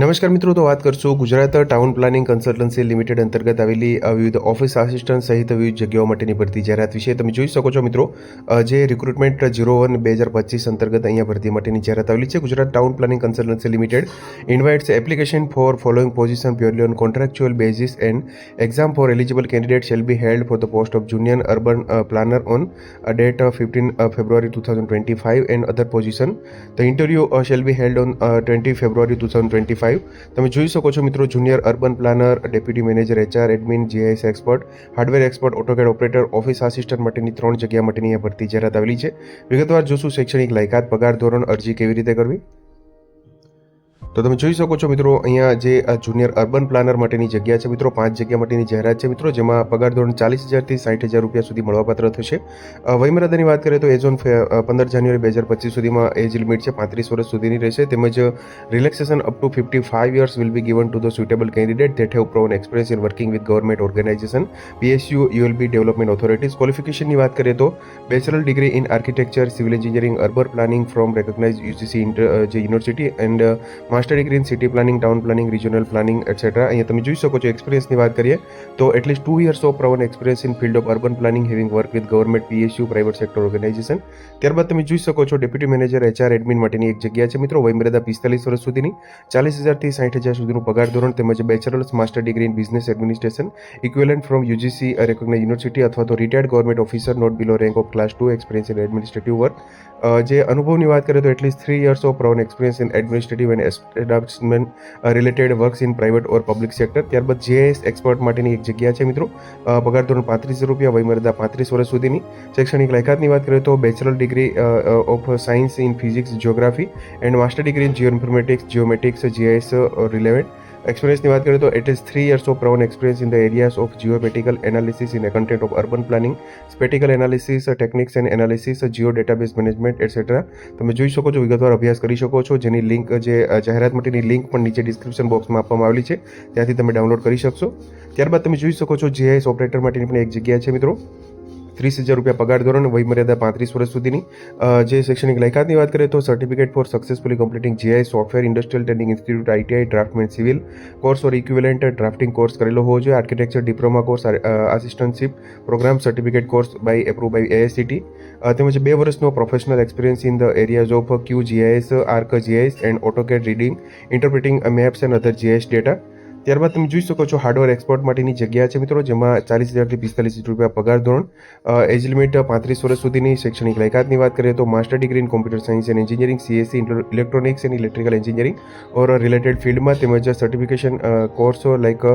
નમસ્કાર મિત્રો તો વાત કરશું Gujarat town planning consultancy limited અંતર્ગત આવેલી વિવિધ ઓફિસ આસિસ્ટન્ટ સહિત વિવિધ જગ્યાઓ માટેની ભરતી જાહેરાત વિશે તમે જોઈ શકો છો મિત્રો જે રિક્રુટમેન્ટ ઝીરો વન બે હજાર પચીસ અંતર્ગત અહીંયા ભરતી માટેની જાહેરાત આવેલી છે Gujarat town planning consultancy limited invites application for following position purely on contractual basis and exam for eligible candidate shall be held for the post of junior urban planner on date fifteen February two thousand twenty five and other position the interview shall be held on twenty February two thousand twenty five તમે જોઈ શકો છો મિત્રો junior urban planner deputy manager HR admin GIS expert hardware expert AutoCAD operator office assistant માટેની ત્રણ જગ્યા માટેની આ ભરતી જાહેરાત આવેલી છે વિગતવાર જોશું શૈક્ષણિક લાયકાત પગાર ધોરણ અરજી કેવી રીતે કરવી તો તમે જોઈ શકો છો મિત્રો અહીંયા જે આ જુનિયર અર્બન પ્લાનર માટેની જગ્યા છે મિત્રો પાંચ જગ્યા માટેની જાહેરાત છે મિત્રો જેમાં પગાર ધોરણ ચાલીસ હજારથી સાઠ હજાર રૂપિયા સુધી મળવાપાત્ર થશે વયમર્યાદાની વાત કરીએ તો એઝ ઓન પંદર જાન્યુઆરી બે હજાર પચીસ સુધીમાં એજ લિમિટ છે પાંત્રીસ વર્ષ સુધીની રહેશે તેમજ relaxation up to fifty five years will be given to the suitable candidate that have proven experience in working with government organisation PSU ULB development authorities ક્વોલિફિકેશનની વાત કરીએ તો bachelor degree in architecture civil engineering urban planning from recognise UGC જે university and master master degree city planning town planning regional planning etcetera અહીંયા તમે જોઈ શકો છો એક્સપિરિયન્સની વાત કરીએ તો at least two years of proven experience in field of urban planning having work with government PSU private sector organisation ત્યારબાદ તમે જોઈ શકો છો ડેપ્યુટી મેનેજર એચઆર એડમિન માટેની એક જગ્યા છે મિત્રો વયમર્યાદા પિસ્તાલીસ વર્ષ સુધીની ચાલીસ હજારથી સાઠ હજાર સુધીનું પગાર ધોરણ તેમજ bachelors master degree in business administration equivalent from UGC recognise university અથવા તો retired government officer not below rank of class two experience in administrative work જે અનુભવની વાત કરીએ તો at least three years of proven experience in administrative and reduction related works in private or public sector ત્યારબાદ GIS expert માટેની એક જગ્યા છે મિત્રો પગાર ધોરણ પાંત્રીસ રૂપિયા વયમર્યાદા પાંત્રીસ વર્ષ સુધીની શૈક્ષણિક લાયકાતની વાત કરીએ તો bachelor degree of science in physics geography and master degree in geo informatics geomatics GIS relevant એક્સપિરિયન્સની વાત કરીએ તો at least three years of proven experience in the areas of geomatical analysis in the content of urban planning spatial analysis techniques and analysis geo database management etcetera તમે જોઈ શકો છો વિગતવાર અભ્યાસ કરી શકો છો જેની લિંક જે જાહેરાત માટેની લિંક પણ નીચે ડિસ્ક્રિપ્શન બોક્સમાં આપવામાં આવેલી છે ત્યાંથી તમે ડાઉનલોડ કરી શકશો ત્યારબાદ તમે જોઈ શકો છો જીઆઈએસ ઓપરેટર માટેની પણ એક જગ્યા છે મિત્રો ત્રીસ હજાર રૂપિયા પગાર ધોરણ વયમર્યાદા પાંત્રીસ વર્ષ સુધીની જે શૈક્ષણિક લાયકાતની વાત કરીએ તો certificate for successfully completing GI software industrial training institute ITI draftsman civil course or equivalent drafting course કરેલો હોવો જોઈએ architecture diploma course assistantship programme certificate course by approve by ASCT તેમજ બે વર્ષનો professional experience in the areas of Q GIS arc GIS and AutoCAD reading interpreting maps and other GIS data ત્યારબાદ તમે જોઈ શકો છો હાર્ડવેર એક્સપોર્ટ માટેની જગ્યા છે મિત્રો જેમાં ચાલીસ હજારથી પિસ્તાલીસ રૂપિયા પગાર ધોરણ એજ લિમિટ પાંત્રીસ વર્ષ સુધીની શૈક્ષણિક લાયકાતની વાત કરીએ તો master degree in computer science and engineering CSC electronics and electrical engineering or related ફિલ્ડમાં તેમજ સર્ટિફિકેશન કોર્સો like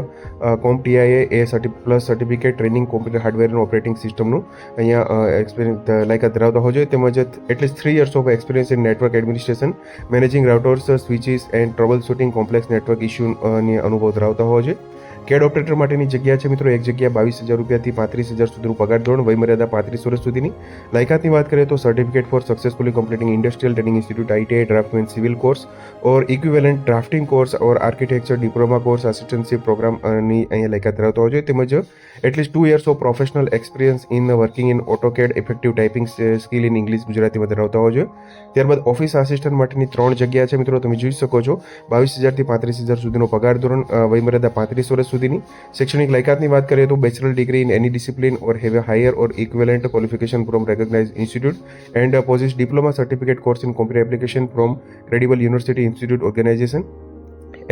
CompTIA A cert plus certificate training computer હાર્ડવેરનું ઓપરેટિંગ સિસ્ટમનું અહીંયા એક્સપિરિયન્સ લાયકાત ધરાવતા હોજો તેમજ at least three years of experience in network administration managing routers switches and troubleshooting complex network ઇશ્યુની અનુભવ ધરાવતા હોવા જોઈએ કેડ ઓપરેટર માટેની જગ્યા છે મિત્રો એક જગ્યા બાવીસ હજાર રૂપિયાથી પાંત્રીસ હજાર સુધીનું પગાર ધોરણ વયમર્યાદા પાંત્રીસ વર્ષ સુધીની લાયકાતની વાત કરીએ તો certificate for successfully completing industrial training institute ITI draftsman civil course or equivalent drafting course or architecture diploma course assistancy પ્રોગ્રામની અહીંયા લાયકાત ધરાવતો હોવો જોઈએ તેમજ at least two years of professional experience in working in AutoCAD effective typing skill in English ગુજરાતીમાં ધરાવતા હોવો જોઈએ ત્યારબાદ ઓફિસ આસિસ્ટન્ટ માટેની ત્રણ જગ્યા છે મિત્રો તમે જોઈ શકો છો બાવીસ હજારથી પાંત્રીસ હજાર સુધીનો પગાર ધોરણ વયમર્યાદા પાંત્રીસ વર્ષ સુધીની શૈક્ષણિક લાયકાતની વાત કરીએ તો bachelor degree in any discipline or have a higher or equivalent qualification from recognise institute and possess diploma certificate course in computer application from credible university institute organisation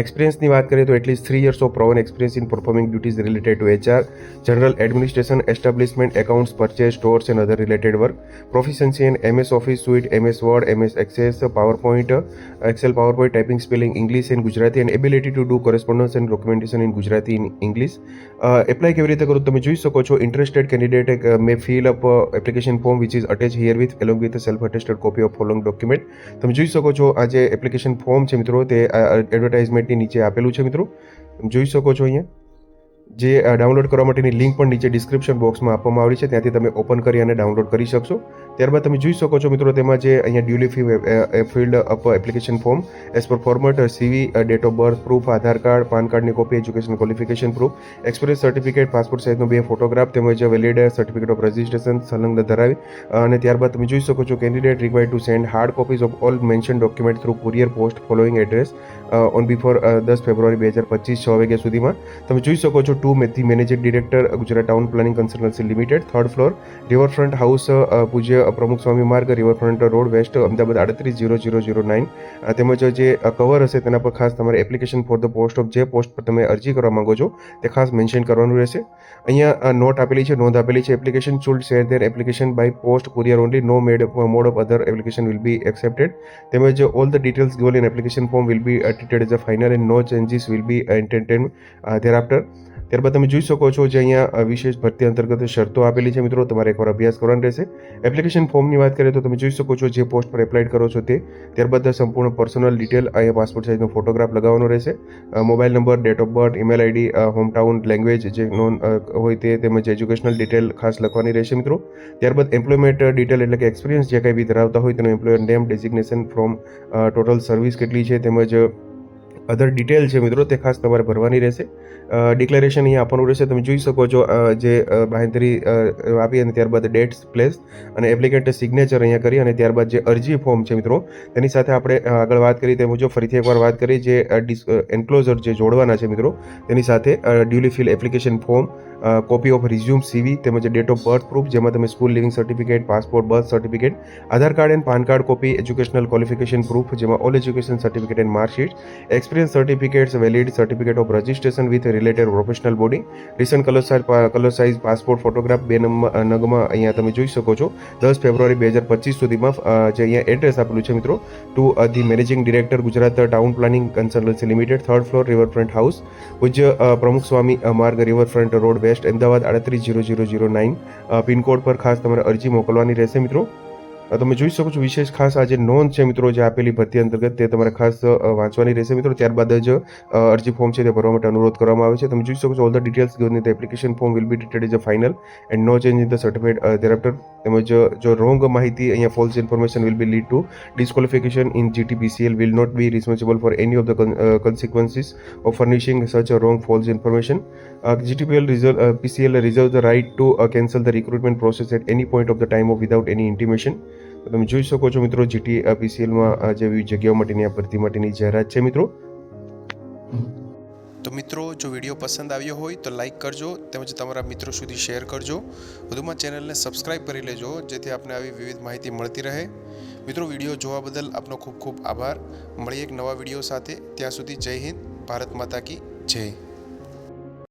એક્સપિરિયન્સની વાત કરીએ તો at least three years of proven experience in performing duties related to HR general administration establishment accounts purchase stores and other related work proficiency and MS Office suite MS Word MS Access PowerPoint Excel PowerPoint typing spelling English and Gujarati and ability to do correspondence and documentation in Gujarati in English apply કેવી રીતે કરું તમે જોઈ શકો છો interested candidate may fill up application form which is attach herewith along with self attested copy of following document તમે જોઈ શકો છો આ જે એપ્લિકેશન ફોર્મ છે મિત્રો તે એડવર્ટાઇઝમેન્ટ uh, તે નીચે આપેલું છે મિત્રો જોઈ શકો છો અહીંયા જે ડાઉનલોડ કરવા માટેની લિંક પણ નીચે ડિસ્ક્રિપ્શન બોક્સમાં આપવામાં આવી છે ત્યાંથી તમે ઓપન કરી અને ડાઉનલોડ કરી શકશો ત્યારબાદ તમે જોઈ શકો છો મિત્રો તેમાં જે અહીંયા duly fee filled up application form as per format CV date of birth proof Aadhaar card PAN કાર્ડની copy education qualification proof experience certificate passport સાઇઝનો બે ફોટોગ્રાફ તેમજ વેલિડ સર્ટિફિકેટ ઓફ રજિસ્ટ્રેશન સંલગ્ન ધરાવી અને ત્યારબાદ તમે જોઈ શકો છો candidate required to send hard copies of all mention document through courier post following address on before દસ ફેબ્રુઆરી બે હજાર પચીસ છ વાગ્યા સુધીમાં તમે જોઈ શકો છો ટુ મેથી managing director Gujarat town planning consultancy limited third floor riverfront house Pujya Pramukh Swami Marg riverfront road west Ahmedabad આડત્રીસ ઝીરો ઝીરો ઝીરો નાઇન તેમજ જે કવર uh, હશે તેના પર ખાસ તમારે application for the post of જે પોસ્ટ પર તમે અરજી કરવા માગો છો તે ખાસ મેન્શન કરવાનું રહેશે અહીંયા નોટ uh, આપેલી છે નોંધ આપેલી છે application should share there application by post courier only no made mode of other application will be accepted તેમજ all the details goal in application form will be treated as a final and no changes will be entertained after ત્યારબાદ તમે જોઈ શકો છો જે અહીંયા વિશેષ ભરતી અંતર્ગત શરતો આપેલી છે મિત્રો તમારે એકવાર અભ્યાસ કરવાનો રહેશે એપ્લિકેશન ફોર્મની વાત કરીએ તો તમે જોઈ શકો છો જે પોસ્ટ પર એપ્લાય કરો છો તે ત્યારબાદ સંપૂર્ણ પર્સનલ ડિટેલ અહીંયા પાસપોર્ટ સાઇઝનો ફોટોગ્રાફ લગાવવાનો રહેશે mobile number date of birth email ID hometown language જે નોન હોય તે તેમજ એજ્યુકેશનલ ડિટેલ ખાસ લખવાની રહેશે મિત્રો ત્યારબાદ એમ્પ્લોયમેન્ટ ડિટેલ એટલે કે એક્સપિરિયન્સ જે કંઈ બી ધરાવતા હોય તેનું employer name designation from total service કેટલી છે તેમજ અધર ડિટેલ છે મિત્રો તે ખાસ તમારે ભરવાની રહેશે ડિક્લેરેશન અહીંયા આપવાનું રહેશે તમે જોઈ શકો છો જે બાહેંધરી આપી અને ત્યારબાદ ડેટ્સ પ્લેસ અને એપ્લિકેન્ટ સિગ્નેચર અહીંયા કરી અને ત્યારબાદ જે અરજી ફોર્મ છે મિત્રો તેની સાથે આપણે આગળ વાત કરી તે મુજબ ફરીથી એકવાર વાત કરી જે એન્ક્લોઝર જે જોડવાના છે મિત્રો તેની સાથે duly fill application form copy of resume CV તેમજ ડેટ ઓફ બર્થ પ્રૂફ જેમાં તમે school leaving certificate passport birth certificate Aadhaar card and PAN card copy educational qualification proof જેમાં all education certificate and marksheet experience experience certificates, valid certificate of registration with related professional body, recent color size, color size passport photograph બે નગમાં અહીંયા તમે જોઈ શકો છો દસ ફેબ્રુઆરી બે હજાર પચીસ સુધીમાં જે અહીંયા એડ્રેસ આપેલું છે મિત્રો to the managing director Gujarat town planning consultancy limited third floor riverfront house Pujya Pramukh Swami Marg riverfront road west Ahmedabad આડત્રીસ zero zero zero nine pincode પર ખાસ તમારે અરજી મોકલવાની રહેશે મિત્રો તમે જોઈ શકો છો વિશેષ ખાસ આ નોન છે મિત્રો જે આપેલી ભરતી અંતર્ગત તે તમારે ખાસ વાંચવાની રહેશે મિત્રો ત્યારબાદ જ અરજી ફોર્મ છે તે ભરવા માટે અનુરોધ કરવામાં આવે છે તમે જોઈ શકો છો all the details given the application form will be ડિટેડ is a final and no change in the certificate thereafter તેમજ જો રોંગ માહિતી અહીંયા false information will be lead to disqualification in GTPCL will not be responsible for any of the consequences of furnishing such a wrong false information GTPL reserve PCL reserve the right to cancel the recruitment process at any point of the time of without any intimation તો તમે જોઈ શકો છો મિત્રો GT પીસીએલમાં આ જેવી જગ્યાઓ માટેની આ ભરતી માટેની જાહેરાત છે મિત્રો તો મિત્રો જો વિડીયો પસંદ આવ્યો હોય તો લાઇક કરજો તેમજ તમારા મિત્રો સુધી શેર કરજો વધુમાં ચેનલને સબસ્ક્રાઇબ કરી લેજો જેથી આપને આવી વિવિધ માહિતી મળતી રહે મિત્રો વિડીયો જોવા બદલ આપનો ખૂબ ખૂબ આભાર મળીએ એક નવા વિડીયો સાથે ત્યાં સુધી જય હિન્દ ભારત માતા કી જય